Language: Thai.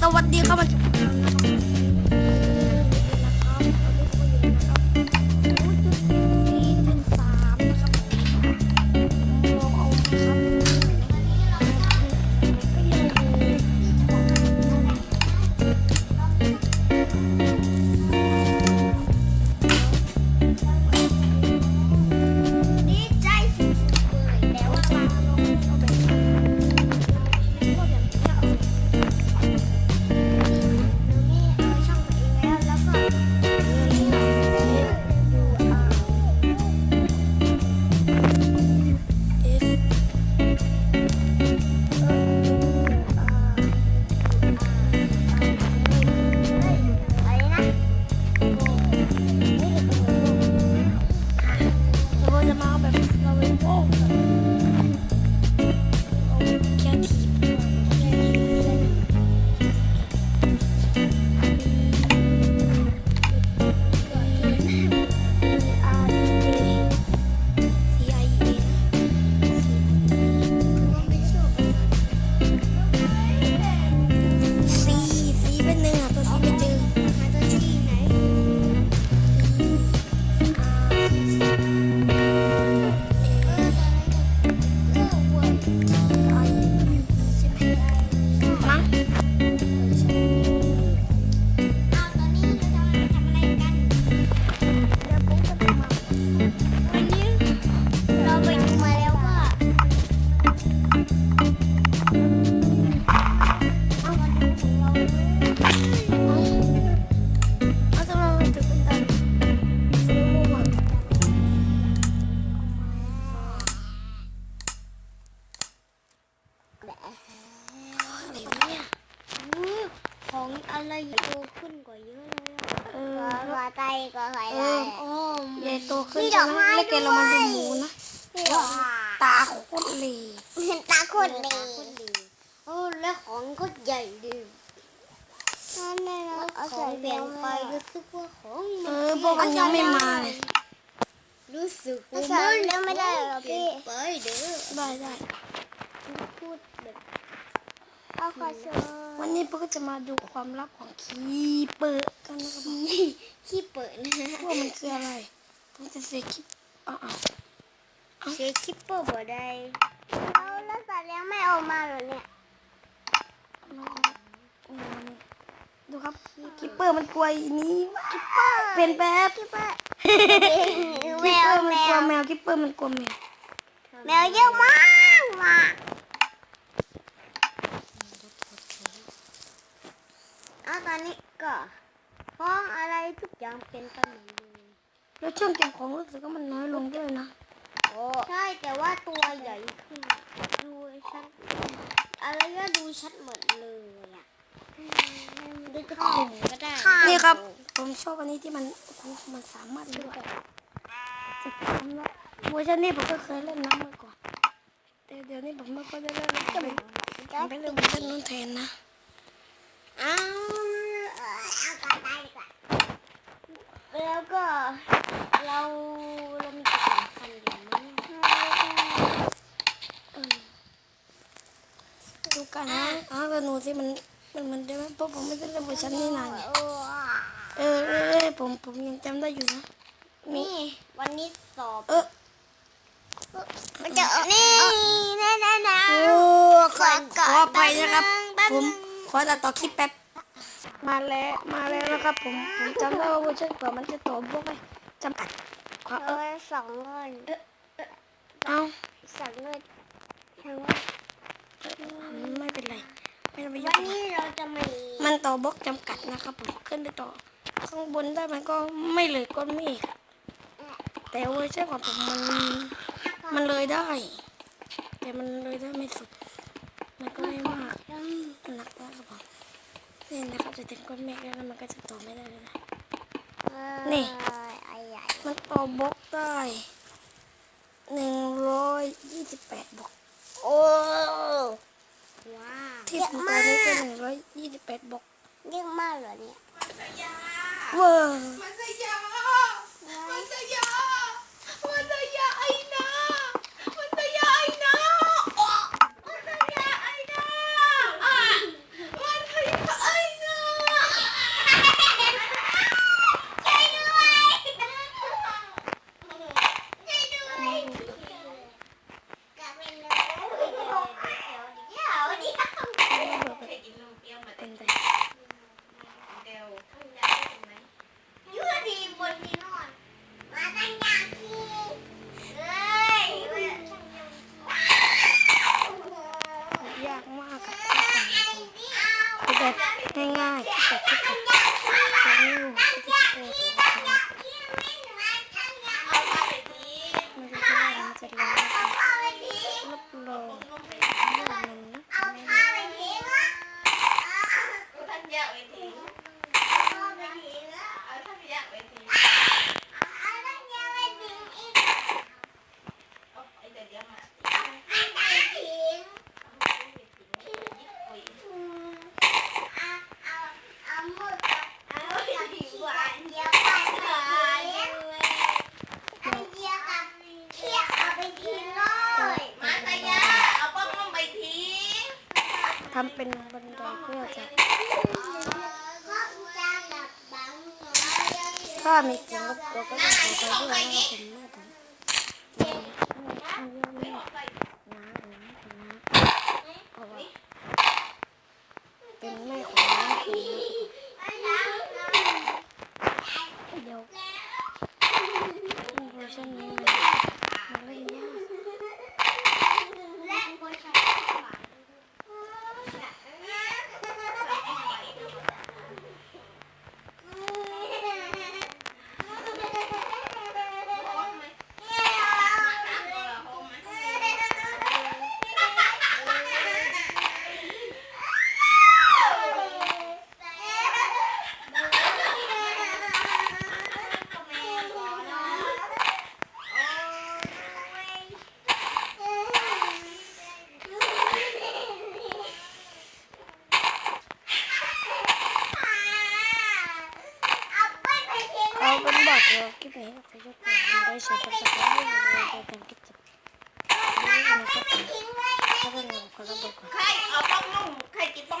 สวัสดีครับ อะไรวะเนี่ยอู้ของอะไรโตขึ้นกว่าเยอะเลยอะเออว่าไตก็ใส่เออโอ้ใหญ่โตขึ้นใช่อกไหมแล้วแกเรามาดูหมูนะตาโคตรเลยตาโคตรดีโอ้แล้วของก็ใหญ่ดี นั่นแหละของเปลี่ยนไปรู้สึกว่าของเออพวกมันยังไม่มาเลยรู้สึกภาษาเรียกไม่ได้เหรอพี่เปลี่ยนไปเด้อได้ได้พูดแบบเอาขอเชิญวันนี้พวกก็จะมาดูความลับของคีเปอร์กันนะครับผมขี้เปิดนะว่ามันคืออะไรผมจะเซคิปอ่าเช็คคิปเปอร์บ่ได้เอาแล้วสัตว์เลี้ยงไม่ออกมาเหรอเนี่ยดู ครับคิปเปอร์มันกลัวอีนี้เป็นแบบคิปเปอร์คิปแมเปวอร์มันแมกลัววแมวคิปเปอร์มันกลัวแมวแมวเยอะมากมากเอาตอนนี้ก็ห้องอะไรทุกอย่างเป็นไปเหมือนเดิมแล้วช่วงเก็บของรู้สึกว่ามันน้อยลงด้วยนะโอ้ใช่แต่ว่าตัวใหญ่ขึ้นดูชัดอะไรก็ดูชัดหมดเลยอะดูกระตุ่มก็ได้ นี่ครับ ผมชอบอันนี้ที่มันโอ้โหมันสามารถเล่นได้จะทำแล้วเวอร์ชันนี้ผมก็เคยเล่นน้ำมาก่อนแต่เดี๋ยวนี้ผมไม่ค่อยได้เล่นแล้วจะไปจะไปเล่นเวอร์ชันนู้นแทนนะเอาเอาก่อนได้ดีกว่าแล้วก็เราเรามีจุดสำคัญอยู่ไหมเออดูกันนะอ้าวแต่หนูสิมันมันมันได้ไหมเพราะผมไม่ได้เล่นเวอร์ชันนี้นานไงโอ้เออ เออเออผมผมยังจำได้อยู่นะมีนี่วันนี้สอบเออมันจะนี่แน่แน่นะโอ้ขอขออภัยนะครับ ผมขอตัดต่อคลิปแป๊บมาแล้วมาแล้วนะครับผมผมจำได้ว่าเวอร์ชันก่อนมันจะต่อบวกไว้จำกัดขอเอเอาอไว้สองเงินเอาสองเงินสองเงินไม่เป็นไรไม่ต้องไปยวักนนี้เราจะมามันต่อบล็อกจำกัดนะครับผมขึ้นไปต่อ ข้างบนได้มันก็ไม่เลยก้อนเมฆแต่เวอร์ชันของผมมันมันเลยได้ แต่มันเลยได้ไม่สุด มันก็ไม่มากมันหนักมากครับผมนี่นะครับจะถึงก้อนเมฆแล้วนะมันก็จะต่อไม่ได้เลยนะนี่ไอ้ใหญ่มันต่อบล็อกได้หนึ่งร้อยยี่สิบแปดบล็อกโอ้ว้าวที่ผมตอนนี้ก็หนึ่งร้อยยี่สิบแปดบล็อกเยอะมากเหรอเนี่ย เวอร์ มันสยามันสยามันสยาไอ้นามันสยาไอ้นาอ๋อมันสยาไอ้นาอะมันสยาไอ้ ง่ายๆแบบที่ผมจะไม่รู้ที่จะพูดนะครับเอาผ้าไปทิ้งมันจะได้มันจะร้อนรับรองมันนะไม่ได้ ท่านอยากไปทิ้งเอาท่านอยากไปทิ้งเอาไอ้เดี๋ยวเดี๋ยวมาอุ้ย มาตายาเอาป้องลงไปทิ้ง ทำเป็นบันไดเพื่อจะถ้ามีเสียงรบกวนก็ต้องขอไปด้วยนะครับผมไม่ทำไม่ทำเยอะไม่นะนะเพราะว่าเป็นแม่ของน้าผมอเดี๋ยวเวอร์ชันนี้มันมันเล่นยาก เอาเป็นบอกเลย คลิปนี้เขาจะปล่อยได้ใช้กับสกายเลยโดยการคิดจับนี่นะครับผมถ้าเป็นเราก็ระบบก่อนใครเอาป้องลงใครกินป้อง